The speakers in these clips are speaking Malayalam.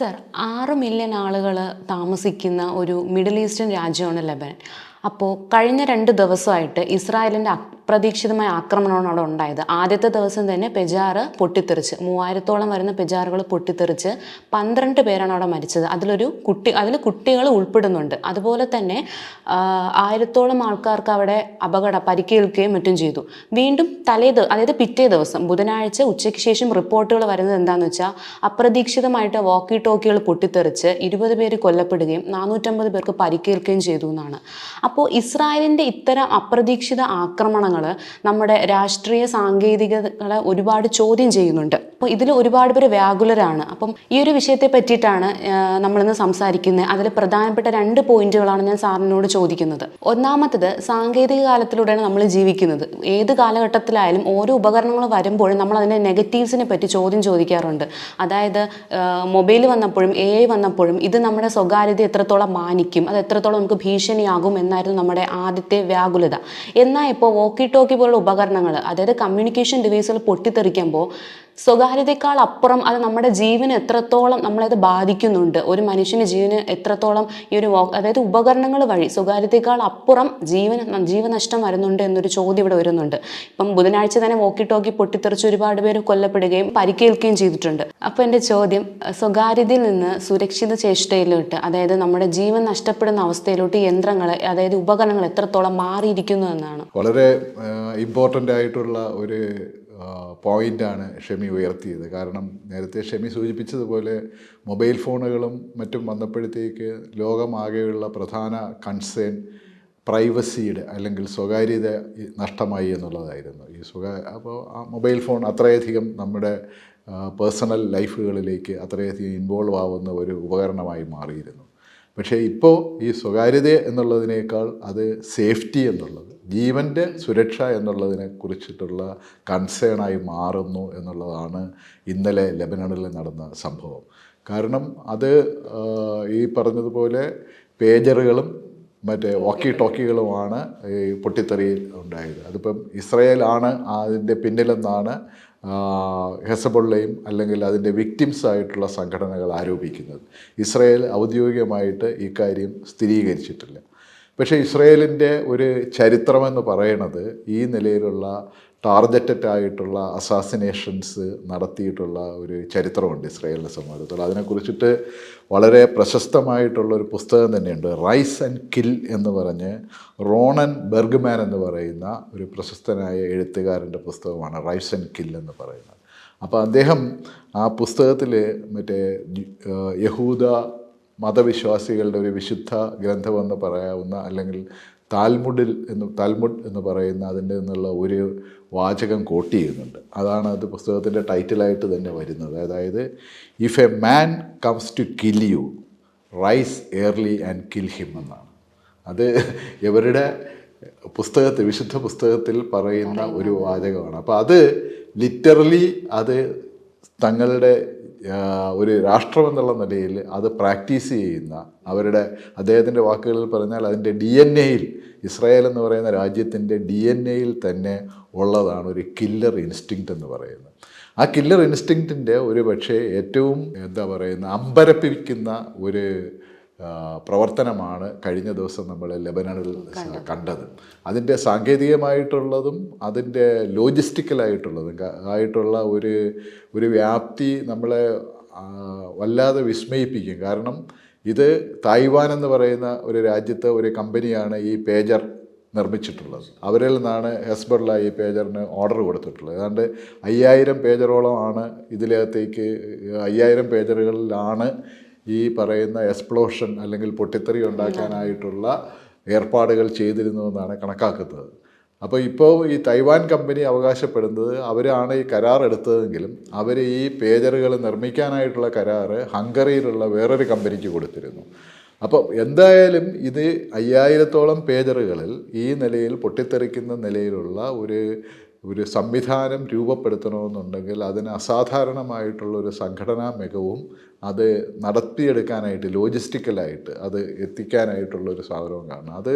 സർ ആറ് മില്യൺ ആളുകൾ താമസിക്കുന്ന ഒരു മിഡിൽ ഈസ്റ്റേൺ രാജ്യമാണ് ലബനൻ. അപ്പോൾ കഴിഞ്ഞ രണ്ട് ദിവസമായിട്ട് ഇസ്രായേലിന്റെ അപ്രതീക്ഷിതമായ ആക്രമണമാണ് അവിടെ ഉണ്ടായത്. ആദ്യത്തെ ദിവസം തന്നെ പെജാറ് പൊട്ടിത്തെറിച്ച് മൂവായിരത്തോളം വരുന്ന പെജാറുകൾ പൊട്ടിത്തെറിച്ച് പന്ത്രണ്ട് പേരാണ് അവിടെ മരിച്ചത്. അതിലൊരു കുട്ടി അതിൽ കുട്ടികൾ ഉൾപ്പെടുന്നുണ്ട്. അതുപോലെ തന്നെ ആയിരത്തോളം ആൾക്കാർക്ക് അവിടെ അപകട പരിക്കേൽക്കുകയും മറ്റും ചെയ്തു. വീണ്ടും തലേ അതായത് പിറ്റേ ദിവസം ബുധനാഴ്ച ഉച്ചയ്ക്ക് ശേഷം റിപ്പോർട്ടുകൾ വരുന്നത് എന്താണെന്ന് വെച്ചാൽ അപ്രതീക്ഷിതമായിട്ട് വോക്കി ടോക്കികൾ പൊട്ടിത്തെറിച്ച് ഇരുപത് പേര് കൊല്ലപ്പെടുകയും നാനൂറ്റമ്പത് പേർക്ക് പരിക്കേൽക്കുകയും ചെയ്തു എന്നാണ്. അപ്പോൾ ഇസ്രായേലിന്റെ ഇത്തരം അപ്രതീക്ഷിത ആക്രമണങ്ങൾ നമ്മുടെ രാഷ്ട്രീയ സാങ്കേതികതകളെ ഒരുപാട് ചോദ്യം ചെയ്യുന്നുണ്ട്. അപ്പോൾ ഇതിൽ ഒരുപാട് പേര് വ്യാകുലരാണ്. അപ്പം ഈ ഒരു വിഷയത്തെ പറ്റിയിട്ടാണ് നമ്മളിന്ന് സംസാരിക്കുന്നത്. അതിൽ പ്രധാനപ്പെട്ട രണ്ട് പോയിന്റുകളാണ് ഞാൻ സാറിനോട് ചോദിക്കുന്നത്. ഒന്നാമത്തത് സാങ്കേതിക കാലത്തിലൂടെയാണ് നമ്മൾ ജീവിക്കുന്നത്. ഏത് കാലഘട്ടത്തിലായാലും ഓരോ ഉപകരണങ്ങൾ വരുമ്പോഴും നമ്മൾ അതിന്റെ നെഗറ്റീവ്സിനെ പറ്റി ചോദ്യം ചോദിക്കാറുണ്ട്. അതായത് മൊബൈൽ വന്നപ്പോഴും എ ഐ വന്നപ്പോഴും ഇത് നമ്മുടെ സ്വകാര്യത എത്രത്തോളം മാനിക്കും അത് എത്രത്തോളം നമുക്ക് ഭീഷണിയാകും എന്നായിരുന്നു നമ്മുടെ ആദ്യത്തെ വ്യാകുലത. എന്നാൽ ഇപ്പോൾ വോക്കി ടോക്കി പോലുള്ള ഉപകരണങ്ങൾ അതായത് കമ്മ്യൂണിക്കേഷൻ ഡിവൈസുകൾ പൊട്ടിത്തെറിക്കുമ്പോൾ സ്വകാര്യതയേക്കാൾ അപ്പുറം അത് നമ്മുടെ ജീവന് എത്രത്തോളം നമ്മളത് ബാധിക്കുന്നുണ്ട്. ഒരു മനുഷ്യന് ജീവന് എത്രത്തോളം ഈ ഒരു അതായത് ഉപകരണങ്ങൾ വഴി സ്വകാര്യതയേക്കാൾ അപ്പുറം ജീവന് ജീവനഷ്ടം വരുന്നുണ്ട് എന്നൊരു ചോദ്യം ഇവിടെ വരുന്നുണ്ട്. ഇപ്പം ബുധനാഴ്ച തന്നെ വോക്കി ടോക്കി പൊട്ടിത്തെറിച്ച് ഒരുപാട് പേര് കൊല്ലപ്പെടുകയും പരിക്കേൽക്കുകയും ചെയ്തിട്ടുണ്ട്. അപ്പോൾ എന്റെ ചോദ്യം സ്വകാര്യതയിൽ നിന്ന് സുരക്ഷിത ചേഷ്ടയിലോട്ട് അതായത് നമ്മുടെ ജീവൻ നഷ്ടപ്പെടുന്ന അവസ്ഥയിലോട്ട് യന്ത്രങ്ങൾ അതായത് ഉപകരണങ്ങൾ എത്രത്തോളം മാറിയിരിക്കുന്നു എന്നാണ്? വളരെ ഇമ്പോർട്ടന്റ് ആയിട്ടുള്ള ഒരു പോയിന്റാണ് ഷെമി ഉയർത്തിയത്. കാരണം നേരത്തെ ഷെമി സൂചിപ്പിച്ചതുപോലെ മൊബൈൽ ഫോണുകളും മറ്റും വന്നപ്പോഴത്തേക്ക് ലോകമാകെയുള്ള പ്രധാന കൺസേൺ പ്രൈവസിയുടെ അല്ലെങ്കിൽ സ്വകാര്യത നഷ്ടമായി എന്നുള്ളതായിരുന്നു. ഈ സ്വകാ അപ്പോൾ ആ മൊബൈൽ ഫോൺ അത്രയധികം നമ്മുടെ പേഴ്സണൽ ലൈഫുകളിലേക്ക് അത്രയധികം ഇൻവോൾവ് ആവുന്ന ഒരു ഉപകരണമായി മാറിയിരുന്നു. പക്ഷേ ഇപ്പോൾ ഈ സ്വകാര്യത എന്നുള്ളതിനേക്കാൾ അത് സേഫ്റ്റി എന്നുള്ളത് ജീവന്റെ സുരക്ഷ എന്നുള്ളതിനെ കുറിച്ചിട്ടുള്ള കൺസേണായി മാറുന്നു എന്നുള്ളതാണ് ഇന്നലെ ലെബനണിൽ നടന്ന സംഭവം. കാരണം അത് ഈ പറഞ്ഞതുപോലെ പേജറുകളും മറ്റേ ഓക്കി ടോക്കികളുമാണ് ഈ പൊട്ടിത്തെറിയിൽ ഉണ്ടായത്. അതിപ്പം ഇസ്രയേലാണ് അതിന്റെ പിന്നിലെന്നാണ് ഹെസബുള്ളയും അല്ലെങ്കിൽ അതിന്റെ വിക്ടിംസ് ആയിട്ടുള്ള സംഘടനകൾ ആരോപിക്കുന്നത്. ഇസ്രയേൽ ഔദ്യോഗികമായിട്ട് ഇക്കാര്യം സ്ഥിരീകരിച്ചിട്ടില്ല. പക്ഷേ ഇസ്രയേലിന്റെ ഒരു ചരിത്രമെന്ന് പറയണത് ഈ നിലയിലുള്ള ടാർഗറ്റഡ് ആയിട്ടുള്ള അസാസിനേഷൻസ് നടത്തിയിട്ടുള്ള ഒരു ചരിത്രമുണ്ട് ഇസ്രയേലിനെ സംബന്ധിച്ചിടത്തോളം. അതിനെക്കുറിച്ചിട്ട് വളരെ പ്രശസ്തമായിട്ടുള്ള ഒരു പുസ്തകം തന്നെയുണ്ട്. റൈസ് ആൻഡ് കിൽ എന്ന് പറഞ്ഞ് റോണൻ ബെർഗ്മാൻ എന്ന് പറയുന്ന ഒരു പ്രശസ്തനായ എഴുത്തുകാരന്റെ പുസ്തകമാണ് റൈസ് ആൻഡ് കിൽ എന്ന് പറയുന്നത്. അപ്പോൾ അദ്ദേഹം ആ പുസ്തകത്തിൽ മറ്റേ യഹൂദ മതവിശ്വാസികളുടെ ഒരു വിശുദ്ധ ഗ്രന്ഥമെന്ന് പറയാവുന്ന അല്ലെങ്കിൽ താൽമുഡിൽ എന്ന് താൽമുഡ് എന്ന് പറയുന്ന അതിന്റെ നിന്നുള്ള ഒരു വാചകം കോട്ട് ചെയ്യുന്നുണ്ട്. അതാണ് അത് പുസ്തകത്തിന്റെ ടൈറ്റിലായിട്ട് തന്നെ വരുന്നത്. അതായത് if a man comes to kill you rise early and kill him എന്നാണ്. അത് ഇവരുടെ പുസ്തകത്തിൽ വിശുദ്ധ പുസ്തകത്തിൽ പറയുന്ന ഒരു വാചകമാണ്. അപ്പോൾ അത് ലിറ്ററലി അത് തങ്ങളുടെ ഒരു രാഷ്ട്രം എന്നുള്ള നിലയിൽ അത് പ്രാക്ടീസ് ചെയ്യുന്ന അവരുടെ അദ്ദേഹത്തിന്റെ വാക്കുകളിൽ പറഞ്ഞാൽ അതിന്റെ ഡി എൻ എയിൽ ഇസ്രായേൽ എന്ന് പറയുന്ന രാജ്യത്തിന്റെ ഡി എൻ എയിൽ തന്നെ ഉള്ളതാണ് ഒരു കില്ലർ ഇൻസ്റ്റിങ്ക്റ്റ് എന്ന് പറയുന്നത്. ആ കില്ലർ ഇൻസ്റ്റിങ്ക്റ്റിന്റെ ഒരു പക്ഷേ ഏറ്റവും എന്താ പറയുന്ന അമ്പരപ്പിക്കുന്ന ഒരു പ്രവർത്തനമാണ് കഴിഞ്ഞ ദിവസം നമ്മൾ ലെബനണിൽ കണ്ടത്. അതിന്റെ സാങ്കേതികമായിട്ടുള്ളതും അതിന്റെ ലോജിസ്റ്റിക്കലായിട്ടുള്ളതും ആയിട്ടുള്ള ഒരു ഒരു വ്യാപ്തി നമ്മളെ വല്ലാതെ വിസ്മയിപ്പിക്കും. കാരണം ഇത് തായ്വാൻ എന്ന് പറയുന്ന ഒരു രാജ്യത്ത് ഒരു കമ്പനിയാണ് ഈ പേജർ നിർമ്മിച്ചിട്ടുള്ളത്. അവരിൽ നിന്നാണ് ഹെസ്ബർല ഈ പേജറിന് ഓർഡർ കൊടുത്തിട്ടുള്ളത്. ഏതാണ്ട് അയ്യായിരം പേജറോളമാണ് ഇതിലകത്തേക്ക് അയ്യായിരം പേജറുകളിലാണ് ഈ പറയുന്ന എക്സ്പ്ലോഷൻ അല്ലെങ്കിൽ പൊട്ടിത്തെറി ഉണ്ടാക്കാനായിട്ടുള്ള ഏർപ്പാടുകൾ ചെയ്തിരുന്നു എന്നാണ് കണക്കാക്കുന്നത്. അപ്പോൾ ഇപ്പോൾ ഈ തൈവാൻ കമ്പനി അവകാശപ്പെടുന്നത് അവരാണ് ഈ കരാർ എടുത്തതെങ്കിലും അവർ ഈ പേജറുകൾ നിർമ്മിക്കാനായിട്ടുള്ള കരാറ് ഹംഗറിയിലുള്ള വേറൊരു കമ്പനിക്ക് കൊടുത്തിരുന്നു. അപ്പോൾ എന്തായാലും ഇത് അയ്യായിരത്തോളം പേജറുകളിൽ ഈ നിലയിൽ പൊട്ടിത്തെറിക്കുന്ന നിലയിലുള്ള ഒരു ഒരു സംവിധാനം രൂപപ്പെടുത്തണമെന്നുണ്ടെങ്കിൽ അതിന് അസാധാരണമായിട്ടുള്ള ഒരു സംഘടനാ മികവും അത് നടത്തിയെടുക്കാനായിട്ട് ലോജിസ്റ്റിക്കലായിട്ട് അത് എത്തിക്കാനായിട്ടുള്ള ഒരു സാധനവും കാണണം. അത്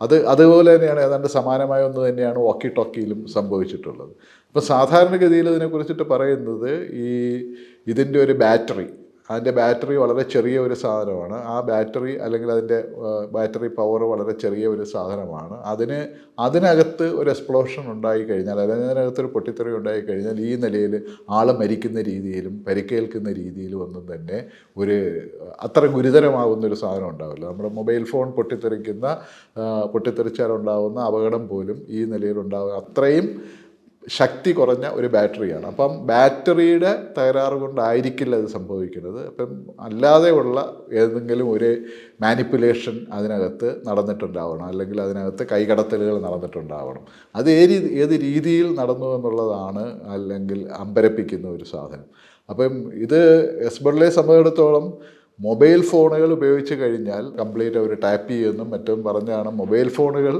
അത് അതുപോലെ തന്നെയാണ് ഏതാണ്ട് സമാനമായ ഒന്ന് തന്നെയാണ് വോക്കി ടോക്കിയിലും സംഭവിച്ചിട്ടുള്ളത്. അപ്പോൾ സാധാരണഗതിയിൽ ഇതിനെക്കുറിച്ചിട്ട് പറയുന്നത് ഈ ഇതിന്റെ ഒരു ബാറ്ററി അതിന്റെ ബാറ്ററി വളരെ ചെറിയ ഒരു സാധനമാണ്. ആ ബാറ്ററി അല്ലെങ്കിൽ അതിന്റെ ബാറ്ററി പവർ വളരെ ചെറിയ ഒരു സാധനമാണ്. അതിന് അതിനകത്ത് ഒരു എക്സ്പ്ലോഷൻ ഉണ്ടായി കഴിഞ്ഞാൽ അല്ലെങ്കിൽ അതിനകത്ത് ഒരു പൊട്ടിത്തെറി ഉണ്ടായി കഴിഞ്ഞാൽ ഈ നിലയിൽ ആൾ മരിക്കുന്ന രീതിയിലും പരിക്കേൽക്കുന്ന രീതിയിലും ഒന്നും തന്നെ ഒരു അത്ര ഗുരുതരമാകുന്ന ഒരു സാധനം ഉണ്ടാവില്ല. നമ്മുടെ മൊബൈൽ ഫോൺ പൊട്ടിത്തെറിക്കുന്ന ഉണ്ടാവുന്ന അപകടം പോലും ഈ നിലയിൽ ഉണ്ടാവുക അത്രയും ശക്തി കുറഞ്ഞ ഒരു ബാറ്ററിയാണ്. അപ്പം ബാറ്ററിയുടെ തകരാറ് കൊണ്ടായിരിക്കില്ല അത് സംഭവിക്കുന്നത്. അപ്പം അല്ലാതെയുള്ള ഏതെങ്കിലും ഒരു മാനിപ്പുലേഷൻ അതിനകത്ത് നടന്നിട്ടുണ്ടാവണം. അല്ലെങ്കിൽ അതിനകത്ത് കൈകടത്തലുകൾ നടന്നിട്ടുണ്ടാവണം. അത് ഏത് ഏത് രീതിയിൽ നടന്നു എന്നുള്ളതാണ് അല്ലെങ്കിൽ അമ്പരപ്പിക്കുന്ന ഒരു സാധനം. അപ്പം ഇത് എസ്ബർലെ സംബന്ധിച്ചിടത്തോളം മൊബൈൽ ഫോണുകൾ ഉപയോഗിച്ച് കഴിഞ്ഞാൽ കംപ്ലീറ്റ് അവർ ടാപ്പ് ചെയ്യുമെന്നും മറ്റും പറഞ്ഞാണ് മൊബൈൽ ഫോണുകൾ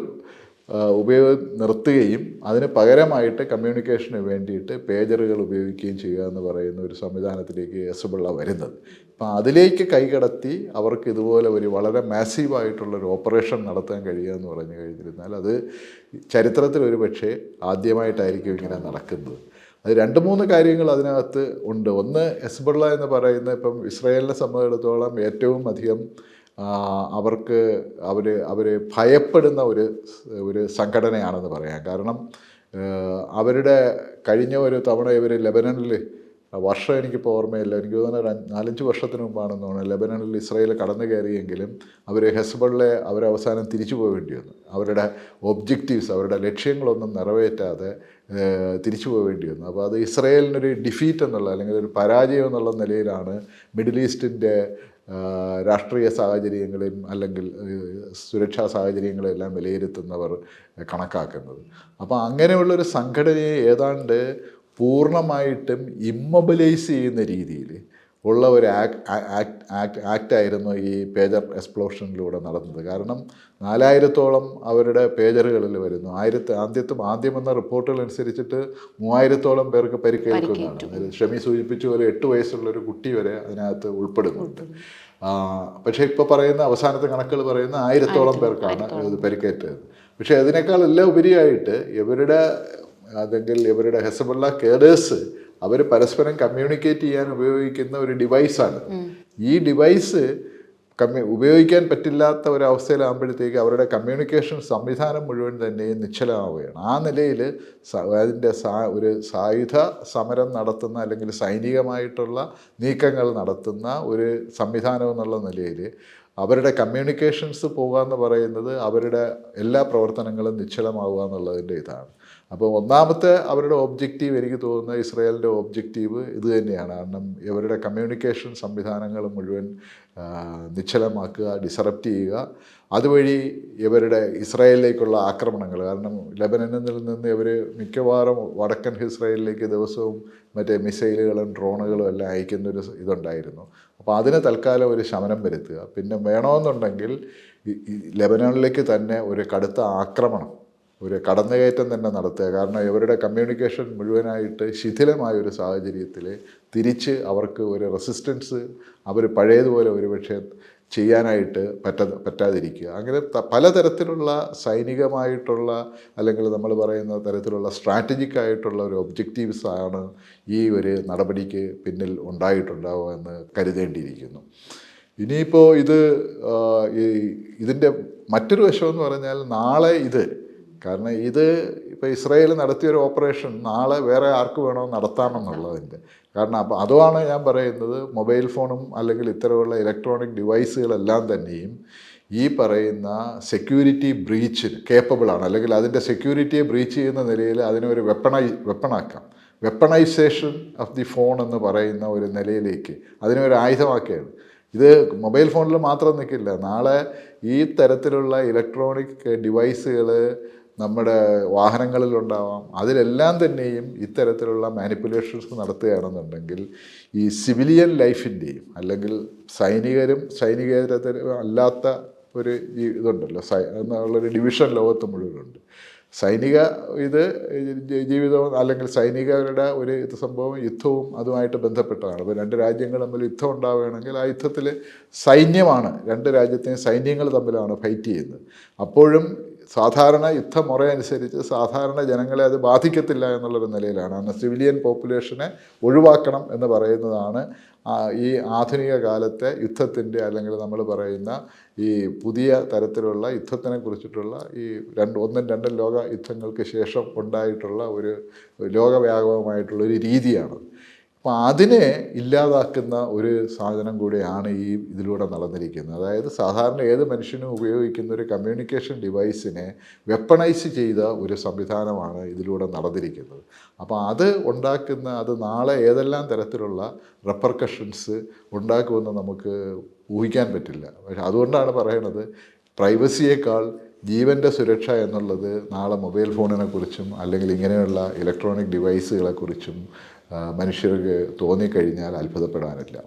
ഉപയോഗം നിർത്തുകയും അതിന് പകരമായിട്ട് കമ്മ്യൂണിക്കേഷന് വേണ്ടിയിട്ട് പേജറുകൾ ഉപയോഗിക്കുകയും ചെയ്യുക എന്ന് പറയുന്ന ഒരു സംവിധാനത്തിലേക്ക് എസബിള്ള വരുന്നത്. അപ്പം അതിലേക്ക് കൈകടത്തി അവർക്ക് ഇതുപോലെ ഒരു വളരെ മാസീവായിട്ടുള്ളൊരു ഓപ്പറേഷൻ നടത്താൻ കഴിയുക എന്ന് പറഞ്ഞു കഴിഞ്ഞിരുന്നാൽ അത് ചരിത്രത്തിൽ ഒരു പക്ഷേ ആദ്യമായിട്ടായിരിക്കും ഇങ്ങനെ നടക്കുന്നത്. അത് രണ്ട് മൂന്ന് കാര്യങ്ങൾ അതിനകത്ത് ഉണ്ട്. ഒന്ന് എസ്ബുള്ള എന്ന് പറയുന്ന ഇപ്പം ഇസ്രായേലിനെ സംബന്ധിച്ചിടത്തോളം ഏറ്റവും അധികം അവർക്ക് അവർ അവർ ഭയപ്പെടുന്ന ഒരു ഒരു സംഘടനയാണെന്ന് പറയാം. കാരണം അവരുടെ കഴിഞ്ഞ ഒരു തവണ ഇവർ ലെബനനിൽ വർഷം എനിക്കിപ്പോൾ ഓർമ്മയില്ല എനിക്ക് തോന്നുന്നത് നാലഞ്ച് വർഷത്തിന് മുമ്പാണെന്ന് തോന്നുന്നു ലെബനനിൽ ഇസ്രയേൽ കടന്നു കയറിയെങ്കിലും അവർ ഹെസ്ബളിലെ അവസാനം തിരിച്ചു പോകേണ്ടി വന്നു. അവരുടെ ഒബ്ജക്റ്റീവ്സ് അവരുടെ ലക്ഷ്യങ്ങളൊന്നും നിറവേറ്റാതെ തിരിച്ചു പോകേണ്ടി വന്നു. അപ്പോൾ അത് ഇസ്രയേലിനൊരു ഡിഫീറ്റ് എന്നുള്ള അല്ലെങ്കിൽ ഒരു പരാജയം എന്നുള്ള നിലയിലാണ് മിഡിൽ ഈസ്റ്റിന്റെ രാഷ്ട്രീയ സാഹചര്യങ്ങളെയും അല്ലെങ്കിൽ സുരക്ഷാ സാഹചര്യങ്ങളെല്ലാം വിലയിരുത്തുന്നവർ കണക്കാക്കുന്നത്. അപ്പോൾ അങ്ങനെയുള്ളൊരു സംഘടനയെ ഏതാണ്ട് പൂർണമായിട്ടും ഇമ്മൊബിലൈസ് ചെയ്യുന്ന രീതിയിൽ ഉള്ള ഒരു ആക്ട് ആക്ട് ആക്റ്റായിരുന്നു ഈ പേജർ എക്സ്പ്ലോഷനിലൂടെ നടന്നത്. കാരണം നാലായിരത്തോളം അവരുടെ പേജറുകളിൽ വരുന്നു. ആയിരത്തി ആദ്യത്തും ആദ്യം വന്ന റിപ്പോർട്ടുകൾ അനുസരിച്ചിട്ട് മൂവായിരത്തോളം പേർക്ക് പരിക്കേൽക്കുന്നതാണ് ഷമി സൂചിപ്പിച്ച പോലെ എട്ട് വയസ്സുള്ള ഒരു കുട്ടി വരെ അതിനകത്ത് ഉൾപ്പെടുന്നുണ്ട്. പക്ഷേ ഇപ്പോൾ പറയുന്ന അവസാനത്തെ കണക്കുകൾ പറയുന്ന ആയിരത്തോളം പേർക്കാണ് ഇത് പരിക്കേറ്റത്. പക്ഷേ അതിനേക്കാൾ എല്ലാം ഉപരിയായിട്ട് ഇവരുടെ അല്ലെങ്കിൽ ഇവരുടെ ഹെസബുള്ള കേഡേഴ്സ് അവർ പരസ്പരം കമ്മ്യൂണിക്കേറ്റ് ചെയ്യാൻ ഉപയോഗിക്കുന്ന ഒരു ഡിവൈസാണ് ഈ ഡിവൈസ് കമ്മ്യൂ ഉപയോഗിക്കാൻ പറ്റില്ലാത്ത ഒരവസ്ഥയിലാകുമ്പോഴത്തേക്ക് അവരുടെ കമ്മ്യൂണിക്കേഷൻ സംവിധാനം മുഴുവൻ തന്നെ നിശ്ചലമാവുകയാണ്. ആ നിലയിൽ അതിന്റെ സാ ഒരു സായുധ സമരം നടത്തുന്ന അല്ലെങ്കിൽ സൈനികമായിട്ടുള്ള നീക്കങ്ങൾ നടത്തുന്ന ഒരു സംവിധാനം എന്നുള്ള നിലയിൽ അവരുടെ കമ്മ്യൂണിക്കേഷൻസ് പോകുക എന്ന് പറയുന്നത് അവരുടെ എല്ലാ പ്രവർത്തനങ്ങളും നിശ്ചലമാവുക എന്നുള്ളതിന്റെ ഇതാണ്. അപ്പോൾ ഒന്നാമത്തെ അവരുടെ ഒബ്ജക്റ്റീവ് എനിക്ക് തോന്നുന്നത് ഇസ്രയേലിന്റെ ഒബ്ജക്റ്റീവ് ഇത് തന്നെയാണ്. കാരണം ഇവരുടെ കമ്മ്യൂണിക്കേഷൻ സംവിധാനങ്ങൾ മുഴുവൻ നിശ്ചലമാക്കുക ഡിസറപ്റ്റ് ചെയ്യുക. അതുവഴി ഇവരുടെ ഇസ്രായേലിലേക്കുള്ള ആക്രമണങ്ങൾ കാരണം ലെബനനിൽ നിന്ന് ഇവർ മിക്കവാറും വടക്കൻ ഇസ്രായേലിലേക്ക് ദിവസവും മറ്റേ മിസൈലുകളും ഡ്രോണുകളും എല്ലാം അയക്കുന്ന ഒരു ഇതുണ്ടായിരുന്നു. അപ്പോൾ അതിന് തൽക്കാലം ഒരു ശമനം വരുത്തുക. പിന്നെ വേണമെന്നുണ്ടെങ്കിൽ ഈ തന്നെ ഒരു കടുത്ത ആക്രമണം ഒരു കടന്നുകയറ്റം തന്നെ നടത്തുക. കാരണം ഇവരുടെ കമ്മ്യൂണിക്കേഷൻ മുഴുവനായിട്ട് ശിഥിലമായ ഒരു സാഹചര്യത്തിൽ തിരിച്ച് അവർക്ക് ഒരു റെസിസ്റ്റൻസ് അവർ പഴയതുപോലെ ഒരുപക്ഷെ ചെയ്യാനായിട്ട് പറ്റ പറ്റാതിരിക്കുക. അങ്ങനെ പലതരത്തിലുള്ള സൈനികമായിട്ടുള്ള അല്ലെങ്കിൽ നമ്മൾ പറയുന്ന തരത്തിലുള്ള സ്ട്രാറ്റജിക് ആയിട്ടുള്ള ഒരു ഒബ്ജക്റ്റീവ്സ് ആണ് ഈ ഒരു നടപടിക്ക് പിന്നിൽ ഉണ്ടായിട്ടുണ്ടാവുക എന്ന് കരുതേണ്ടിയിരിക്കുന്നു. ഇനിയിപ്പോൾ ഇത് ഇതിന്റെ മറ്റൊരു വശമെന്ന് പറഞ്ഞാൽ നാളെ ഇത് കാരണം ഇത് ഇപ്പോൾ ഇസ്രയേൽ നടത്തിയൊരു ഓപ്പറേഷൻ നാളെ വേറെ ആർക്ക് വേണോ നടത്താമെന്നുള്ളതിന്റെ. കാരണം അപ്പം അതുമാണ് ഞാൻ പറയുന്നത് മൊബൈൽ ഫോണും അല്ലെങ്കിൽ ഇത്തരമുള്ള ഇലക്ട്രോണിക് ഡിവൈസുകളെല്ലാം തന്നെയും ഈ പറയുന്ന സെക്യൂരിറ്റി ബ്രീച്ചിന് കേപ്പബിളാണ് അല്ലെങ്കിൽ അതിന്റെ സെക്യൂരിറ്റിയെ ബ്രീച്ച് ചെയ്യുന്ന നിലയിൽ അതിനെ ഒരു വെപ്പണൈ വെപ്പണാക്കാം വെപ്പണൈസേഷൻ ഓഫ് ദി ഫോൺ എന്ന് പറയുന്ന ഒരു നിലയിലേക്ക് അതിനെ ഒരു ആയുധമാക്കുകയാണ് ഇത് മൊബൈൽ ഫോണിൽ മാത്രം നിൽക്കില്ല. നാളെ ഈ തരത്തിലുള്ള ഇലക്ട്രോണിക് ഡിവൈസുകൾ നമ്മുടെ വാഹനങ്ങളിലുണ്ടാവാം. അതിലെല്ലാം തന്നെയും ഇത്തരത്തിലുള്ള മാനിപ്പുലേഷൻസ് നടത്തുകയാണെന്നുണ്ടെങ്കിൽ ഈ സിവിലിയൻ ലൈഫിന്റെയും അല്ലെങ്കിൽ സൈനികരും സൈനികേതരും അല്ലാത്ത ഒരു ഇതുണ്ടല്ലോ. സൈ എന്നുള്ളൊരു ഡിവിഷൻ ലോകത്ത് മുഴുവനുണ്ട്. സൈനിക ഇത് ജീവിതവും അല്ലെങ്കിൽ സൈനികരുടെ ഒരു ഇത് സംഭവം യുദ്ധവും അതുമായിട്ട് ബന്ധപ്പെട്ടതാണ്. അപ്പോൾ രണ്ട് രാജ്യങ്ങൾ തമ്മിൽ യുദ്ധം ഉണ്ടാവുകയാണെങ്കിൽ ആ യുദ്ധത്തിൽ സൈന്യമാണ് രണ്ട് രാജ്യത്തെയും സൈന്യങ്ങൾ തമ്മിലാണ് ഫൈറ്റ് ചെയ്യുന്നത്. അപ്പോഴും സാധാരണ യുദ്ധമുറ അനുസരിച്ച് സാധാരണ ജനങ്ങളെ അത് ബാധിക്കത്തില്ല എന്നുള്ളൊരു നിലയിലാണ്. കാരണം സിവിലിയൻ പോപ്പുലേഷനെ ഒഴിവാക്കണം എന്ന് പറയുന്നതാണ് ഈ ആധുനിക കാലത്തെ യുദ്ധത്തിന്റെ അല്ലെങ്കിൽ നമ്മൾ പറയുന്ന ഈ പുതിയ തരത്തിലുള്ള യുദ്ധത്തിനെ കുറിച്ചിട്ടുള്ള ഈ രണ്ട് ഒന്നും രണ്ടും ലോക യുദ്ധങ്ങൾക്ക് ശേഷം ഉണ്ടായിട്ടുള്ള ഒരു ലോകവ്യാപകമായിട്ടുള്ള ഒരു രീതിയാണ് അപ്പോൾ അതിനെ ഇല്ലാതാക്കുന്ന ഒരു സാധനം കൂടിയാണ് ഈ ഇതിലൂടെ നടന്നിരിക്കുന്നത്. അതായത് സാധാരണ ഏത് മനുഷ്യനും ഉപയോഗിക്കുന്ന ഒരു കമ്മ്യൂണിക്കേഷൻ ഡിവൈസിനെ വെപ്പണൈസ് ചെയ്ത ഒരു സംവിധാനമാണ് ഇതിലൂടെ നടന്നിരിക്കുന്നത്. അപ്പോൾ അത് ഉണ്ടാക്കുന്ന അത് നാളെ ഏതെല്ലാം തരത്തിലുള്ള റെപ്പർക്കഷൻസ് ഉണ്ടാക്കുമെന്ന് നമുക്ക് ഊഹിക്കാൻ പറ്റില്ല. പക്ഷെ അതുകൊണ്ടാണ് പറയണത് പ്രൈവസിയേക്കാൾ ജീവന്റെ സുരക്ഷ എന്നുള്ളത് നാളെ മൊബൈൽ ഫോണിനെക്കുറിച്ചും അല്ലെങ്കിൽ ഇങ്ങനെയുള്ള ഇലക്ട്രോണിക് ഡിവൈസുകളെക്കുറിച്ചും മനുഷ്യർക്ക് തോന്നിക്കഴിഞ്ഞാൽ അത്ഭുതപ്പെടാനില്ല.